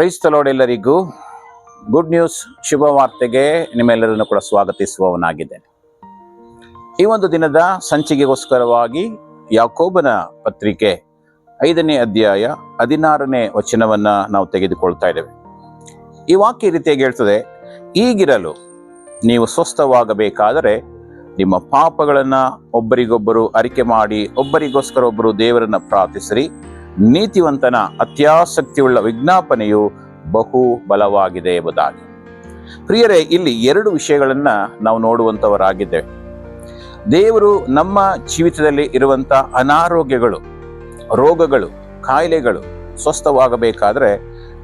ಕ್ರೈಸ್ತಲೋಡ್ ಎಲ್ಲರಿಗೂ good news, ಶುಭ ವಾರ್ತೆಗೆ ನಿಮ್ಮೆಲ್ಲರನ್ನು ಕೂಡ ಸ್ವಾಗತಿಸುವವನಾಗಿದ್ದೇನೆ. ಈ ಒಂದು ದಿನದ ಸಂಚಿಕೆಗೋಸ್ಕರವಾಗಿ ಯಾಕೋಬನ ಪತ್ರಿಕೆ ಐದನೇ ಅಧ್ಯಾಯ ಹದಿನಾರನೇ ವಚನವನ್ನ ನಾವು ತೆಗೆದುಕೊಳ್ತಾ ಇದ್ದೇವೆ. ಈ ವಾಕ್ಯ ರೀತಿಯಾಗಿ ಹೇಳ್ತದೆ, ಈಗಿರಲು ನೀವು ಸ್ವಸ್ಥವಾಗಬೇಕಾದರೆ ನಿಮ್ಮ ಪಾಪಗಳನ್ನ ಒಬ್ಬರಿಗೊಬ್ಬರು ಅರಿಕೆ ಮಾಡಿ, ಒಬ್ಬರಿಗೋಸ್ಕರ ಒಬ್ಬರು ದೇವರನ್ನ ಪ್ರಾರ್ಥಿಸಿರಿ ನೀತಿವಂತನ ಅತ್ಯಾಸಕ್ತಿಯುಳ್ಳ ವಿಜ್ಞಾಪನೆಯು ಬಹು ಬಲವಾಗಿದೆ ಎಂಬುದಾಗಿ. ಪ್ರಿಯರೇ, ಇಲ್ಲಿ ಎರಡು ವಿಷಯಗಳನ್ನು ನಾವು ನೋಡುವಂಥವರಾಗಿದ್ದೇವೆ. ದೇವರು ನಮ್ಮ ಜೀವಿತದಲ್ಲಿ ಇರುವಂಥ ಅನಾರೋಗ್ಯಗಳು, ರೋಗಗಳು, ಕಾಯಿಲೆಗಳು ಸ್ವಸ್ಥವಾಗಬೇಕಾದ್ರೆ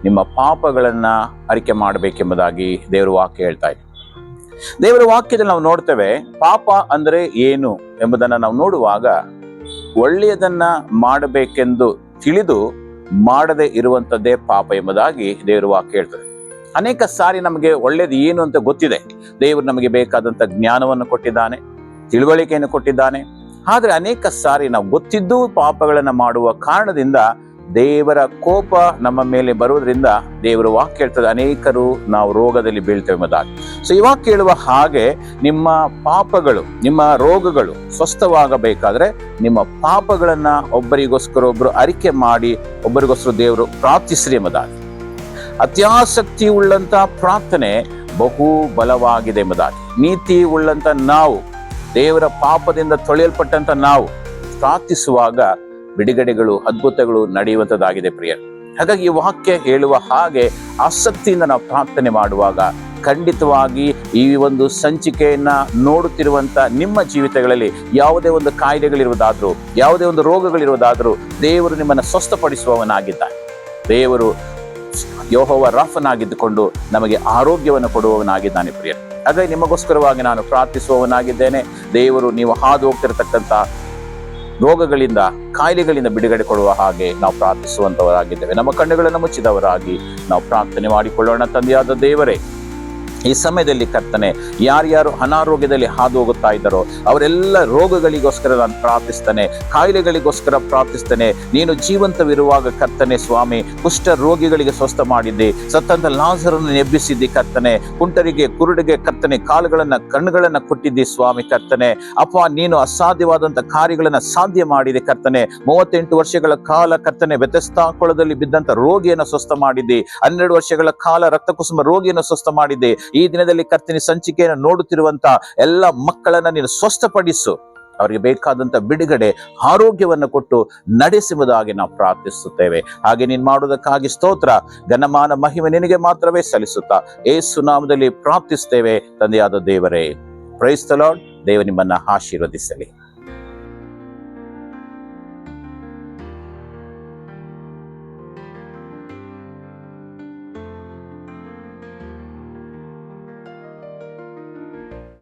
ನಿಮ್ಮ ಪಾಪಗಳನ್ನು ಅರಿಕೆ ಮಾಡಬೇಕೆಂಬುದಾಗಿ ದೇವರು ವಾಕ್ಯ ಹೇಳ್ತಾ ಇದೆ ದೇವರ ವಾಕ್ಯದಲ್ಲಿ ನಾವು ನೋಡ್ತೇವೆ, ಪಾಪ ಅಂದರೆ ಏನು ಎಂಬುದನ್ನು ನಾವು ನೋಡುವಾಗ ಒಳ್ಳೆಯದನ್ನ ಮಾಡಬೇಕೆಂದು ತಿಳಿದು ಮಾಡದೇ ಇರುವಂಥದ್ದೇ ಪಾಪ ಎಂಬುದಾಗಿ ದೇವರು ವಾಕ್ಯ ಹೇಳ್ತದೆ. ಅನೇಕ ಸಾರಿ ನಮಗೆ ಒಳ್ಳೇದು ಏನು ಅಂತ ಗೊತ್ತಿದೆ. ದೇವರು ನಮಗೆ ಬೇಕಾದಂಥ ಜ್ಞಾನವನ್ನು ಕೊಟ್ಟಿದ್ದಾನೆ, ತಿಳುವಳಿಕೆಯನ್ನು ಕೊಟ್ಟಿದ್ದಾನೆ. ಆದರೆ ಅನೇಕ ಸಾರಿ ನಾವು ಗೊತ್ತಿದ್ದೂ ಪಾಪಗಳನ್ನು ಮಾಡುವ ಕಾರಣದಿಂದ ದೇವರ ಕೋಪ ನಮ್ಮ ಮೇಲೆ ಬರುವುದರಿಂದ ದೇವರ ವಾಕ್ಯ ಹೇಳ್ತದೆ, ಅನೇಕರು ನಾವು ರೋಗದಲ್ಲಿ ಬೀಳ್ತೇವೆ ಎಂಬುದಾಗಿ. ಸೊ ವಾಕ್ಯ ಹೇಳುವ ಹಾಗೆ ನಿಮ್ಮ ಪಾಪಗಳು, ನಿಮ್ಮ ರೋಗಗಳು ಸ್ವಸ್ಥವಾಗಬೇಕಾದ್ರೆ ನಿಮ್ಮ ಪಾಪಗಳನ್ನ ಒಬ್ಬರಿಗೋಸ್ಕರ ಒಬ್ಬರು ಅರಿಕೆ ಮಾಡಿ, ಒಬ್ಬರಿಗೋಸ್ಕರ ದೇವರು ಪ್ರಾರ್ಥಿಸ್ರಿ ಎಂಬುದಾಗಿ. ಅತ್ಯಾಸಕ್ತಿ ಉಳ್ಳಂತ ಪ್ರಾರ್ಥನೆ ಬಹು ಬಲವಾಗಿದೆ ಎಂಬುದಾಗಿ. ನೀತಿ ಉಳ್ಳಂತ ನಾವು, ದೇವರ ಪಾಪದಿಂದ ತೊಳೆಯಲ್ಪಟ್ಟಂತ ನಾವು ಪ್ರಾರ್ಥಿಸುವಾಗ ಬಿಡುಗಡೆಗಳು, ಅದ್ಭುತಗಳು ನಡೆಯುವಂಥದ್ದಾಗಿದೆ ಪ್ರಿಯ. ಹಾಗಾಗಿ ಈ ವಾಕ್ಯ ಹೇಳುವ ಹಾಗೆ ಆಸಕ್ತಿಯಿಂದ ನಾವು ಪ್ರಾರ್ಥನೆ ಮಾಡುವಾಗ ಖಂಡಿತವಾಗಿ ಈ ಒಂದು ಸಂಚಿಕೆಯನ್ನ ನೋಡುತ್ತಿರುವಂತ ನಿಮ್ಮ ಜೀವಿತಗಳಲ್ಲಿ ಯಾವುದೇ ಒಂದು ಕಾಯಿಲೆಗಳಿರುವುದಾದ್ರೂ, ಯಾವುದೇ ಒಂದು ರೋಗಗಳಿರುವುದಾದ್ರೂ ದೇವರು ನಿಮ್ಮನ್ನು ಸ್ವಸ್ಥಪಡಿಸುವವನಾಗಿದ್ದಾನೆ. ದೇವರು ಯೋಹವ ರಾಫನಾಗಿದ್ದುಕೊಂಡು ನಮಗೆ ಆರೋಗ್ಯವನ್ನು ಕೊಡುವವನಾಗಿದ್ದಾನೆ ಪ್ರಿಯ. ಹಾಗಾಗಿ ನಿಮಗೋಸ್ಕರವಾಗಿ ನಾನು ಪ್ರಾರ್ಥಿಸುವವನಾಗಿದ್ದೇನೆ. ದೇವರು ನೀವು ಹಾದು ಹೋಗ್ತಿರತಕ್ಕಂತ ರೋಗಗಳಿಂದ, ಕಾಯಿಲೆಗಳಿಂದ ಬಿಡುಗಡೆ ಕೊಡುವ ಹಾಗೆ ನಾವು ಪ್ರಾರ್ಥಿಸುವಂತವರಾಗಿದ್ದೇವೆ. ನಮ್ಮ ಕಣ್ಣುಗಳನ್ನು ಮುಚ್ಚಿದವರಾಗಿ ನಾವು ಪ್ರಾರ್ಥನೆ ಮಾಡಿಕೊಳ್ಳೋಣ ತಂದೆಯಾದ ದೇವರೇ. ಈ ಸಮಯದಲ್ಲಿ ಕರ್ತನೆ, ಯಾರ್ಯಾರು ಅನಾರೋಗ್ಯದಲ್ಲಿ ಹಾದು ಹೋಗುತ್ತಾ ಇದ್ದಾರೋ, ಅವರೆಲ್ಲ ರೋಗಗಳಿಗೋಸ್ಕರ ನಾನು ಪ್ರಾರ್ಥಿಸ್ತಾನೆ, ಕಾಯಿಲೆಗಳಿಗೋಸ್ಕರ ಪ್ರಾರ್ಥಿಸ್ತಾನೆ. ನೀನು ಜೀವಂತವಿರುವಾಗ ಕರ್ತನೆ ಸ್ವಾಮಿ, ಕುಷ್ಠ ರೋಗಿಗಳಿಗೆ ಸ್ವಸ್ಥ ಮಾಡಿದ್ದೆ. ಸತ್ತಂತ ಲಾಸರನ್ನು ಎಬ್ಬಿಸಿದ್ದಿ ಕರ್ತನೆ. ಕುಂಟರಿಗೆ, ಕುರುಡಿಗೆ ಕರ್ತನೆ ಕಾಲುಗಳನ್ನ, ಕಣ್ಣುಗಳನ್ನ ಕೊಟ್ಟಿದ್ದಿ ಸ್ವಾಮಿ ಕರ್ತನೆ. ಅಪ್ಪ, ನೀನು ಅಸಾಧ್ಯವಾದಂತ ಕಾರ್ಯಗಳನ್ನ ಸಾಧ್ಯ ಮಾಡಿದೆ ಕರ್ತನೆ. ಮೂವತ್ತೆಂಟು ವರ್ಷಗಳ ಕಾಲ ಕರ್ತನೆ ವ್ಯತ್ಯಸ್ತಾಕೊಳದಲ್ಲಿ ಬಿದ್ದಂತ ರೋಗಿಯನ್ನು ಸ್ವಸ್ಥ ಮಾಡಿದ್ದೆ. ಹನ್ನೆರಡು ವರ್ಷಗಳ ಕಾಲ ರಕ್ತ ಕುಸುಮ ರೋಗಿಯನ್ನು ಸ್ವಸ್ಥ ಮಾಡಿದ್ದೆ. ಈ ದಿನದಲ್ಲಿ ಕರ್ತನಿ ಸಂಚಿಕೆಯನ್ನು ನೋಡುತ್ತಿರುವಂತ ಎಲ್ಲ ಮಕ್ಕಳನ್ನ ನೀನು ಸ್ವಸ್ಥಪಡಿಸು. ಅವರಿಗೆ ಬೇಕಾದಂತ ಬಿಡುಗಡೆ, ಆರೋಗ್ಯವನ್ನು ಕೊಟ್ಟು ನಡೆಸುವುದಾಗಿ ನಾವು ಪ್ರಾರ್ಥಿಸುತ್ತೇವೆ. ಹಾಗೆ ನೀನು ಮಾಡುವುದಕ್ಕಾಗಿ ಸ್ತೋತ್ರ, ಘನಮಾನ, ಮಹಿಮೆ ನಿನಗೆ ಮಾತ್ರವೇ ಸಲ್ಲಿಸುತ್ತಾ ಏ ನಾಮದಲ್ಲಿ ಪ್ರಾರ್ಥಿಸ್ತೇವೆ ತಂದೆಯಾದ ದೇವರೇ. ಪ್ರೈಸ್ತಲಾಡ್ ದೇವ ನಿಮ್ಮನ್ನ ಆಶೀರ್ವದಿಸಲಿ.